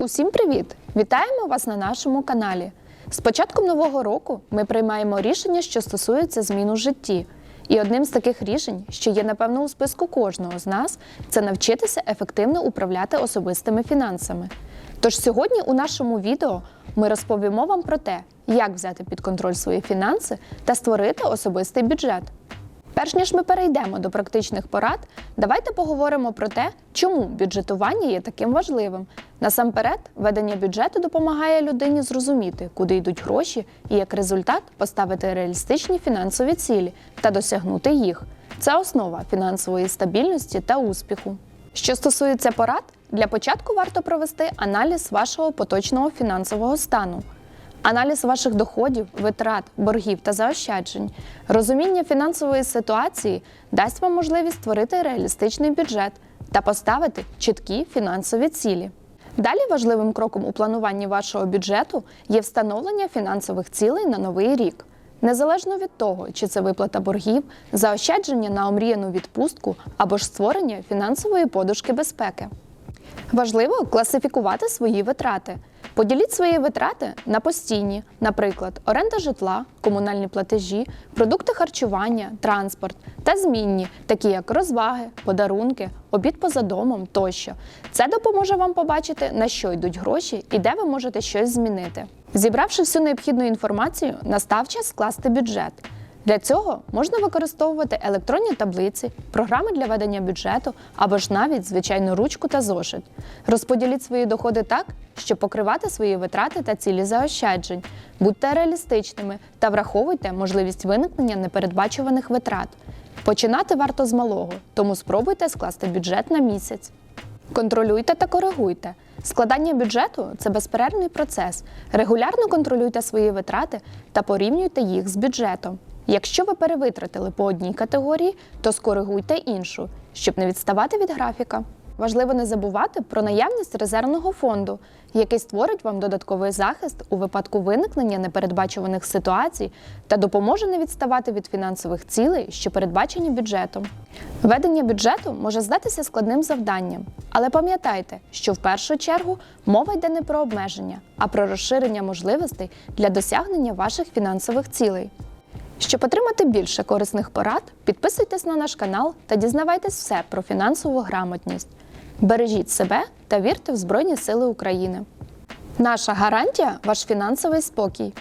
Усім привіт! Вітаємо вас на нашому каналі. З початком нового року ми приймаємо рішення, що стосуються змін у житті. І одним з таких рішень, що є напевно у списку кожного з нас, це навчитися ефективно управляти особистими фінансами. Тож сьогодні у нашому відео ми розповімо вам про те, як взяти під контроль свої фінанси та створити особистий бюджет. Перш ніж ми перейдемо до практичних порад, давайте поговоримо про те, чому бюджетування є таким важливим. Насамперед, ведення бюджету допомагає людині зрозуміти, куди йдуть гроші, і як результат поставити реалістичні фінансові цілі та досягнути їх. Це основа фінансової стабільності та успіху. Що стосується порад, для початку варто провести аналіз вашого поточного фінансового стану. Аналіз ваших доходів, витрат, боргів та заощаджень, розуміння фінансової ситуації дасть вам можливість створити реалістичний бюджет та поставити чіткі фінансові цілі. Далі важливим кроком у плануванні вашого бюджету є встановлення фінансових цілей на новий рік. Незалежно від того, чи це виплата боргів, заощадження на омріяну відпустку або ж створення фінансової подушки безпеки. Важливо класифікувати свої витрати. Поділіть свої витрати на постійні, наприклад, оренда житла, комунальні платежі, продукти харчування, транспорт та змінні, такі як розваги, подарунки, обід поза домом тощо. Це допоможе вам побачити, на що йдуть гроші і де ви можете щось змінити. Зібравши всю необхідну інформацію, настав час скласти бюджет. Для цього можна використовувати електронні таблиці, програми для ведення бюджету або ж навіть звичайну ручку та зошит. Розподіліть свої доходи так, щоб покривати свої витрати та цілі заощаджень. Будьте реалістичними та враховуйте можливість виникнення непередбачуваних витрат. Починати варто з малого, тому спробуйте скласти бюджет на місяць. Контролюйте та коригуйте. Складання бюджету це безперервний процес. Регулярно контролюйте свої витрати та порівнюйте їх з бюджетом. Якщо ви перевитратили по одній категорії, то скоригуйте іншу, щоб не відставати від графіка. Важливо не забувати про наявність резервного фонду, який створить вам додатковий захист у випадку виникнення непередбачуваних ситуацій та допоможе не відставати від фінансових цілей, що передбачені бюджетом. Ведення бюджету може здатися складним завданням, але пам'ятайте, що в першу чергу мова йде не про обмеження, а про розширення можливостей для досягнення ваших фінансових цілей. Щоб отримати більше корисних порад, підписуйтесь на наш канал та дізнавайтесь все про фінансову грамотність. Бережіть себе та вірте в Збройні Сили України. Наша гарантія ваш фінансовий спокій.